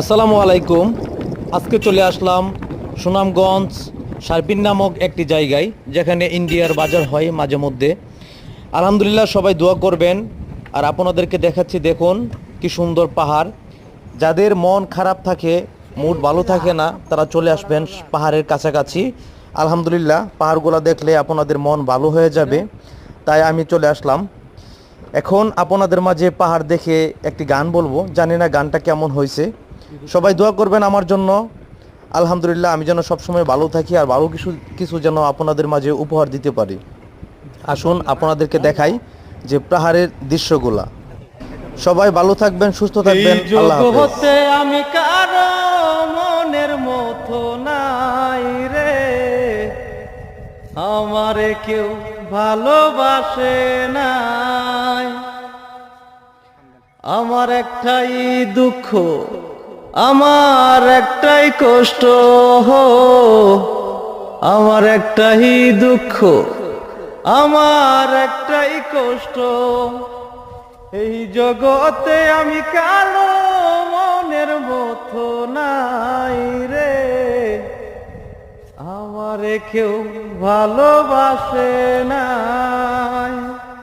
আসসালামু আলাইকুম। আজকে চলে আসলাম সুনামগঞ্জ সারপিন নামক একটি জায়গায়, যেখানে ইন্ডিয়ার বাজার হয় মাঝে মধ্যে। আলহামদুলিল্লাহ সবাই দোয়া করবেন। আর আপনাদেরকে দেখাচ্ছি, দেখুন কি সুন্দর পাহাড়। যাদের মন খারাপ থাকে, মুড ভালো থাকে না, তারা চলে আসবেন পাহাড়ের কাছাকাছি। আলহামদুলিল্লাহ, পাহাড়গুলো দেখলে আপনাদের মন ভালো হয়ে যাবে। তাই আমি চলে আসলাম। এখন আপনাদের মাঝে পাহাড় দেখে একটি গান বলব। জানি না গানটা কেমন হয়েছে। সবাই দোয়া করবেন আমার জন্য। আলহামদুলিল্লাহ আমি যেন সবসময় ভালো থাকি আর ভালো কিছু কিছু যেন আপনাদের মাঝে উপহার দিতে পারি। আসুন আপনাদেরকে দেখাই যে পাহাড়ের দৃশ্যগুলা। সবাই ভালো থাকবেন সুস্থ থাকবেন আল্লাহ। আমি কারও মনের মতো নাই রে। আমারে কেউ ভালোবাসে নাই। আমার একটাই দুঃখ আমার একটাই কষ্ট আমার একটাই দুঃখ, আমার একটাই কষ্ট। এই জগতে আমি কালো মনের মতো নাই রে, আমারে কেউ ভালোবাসে না।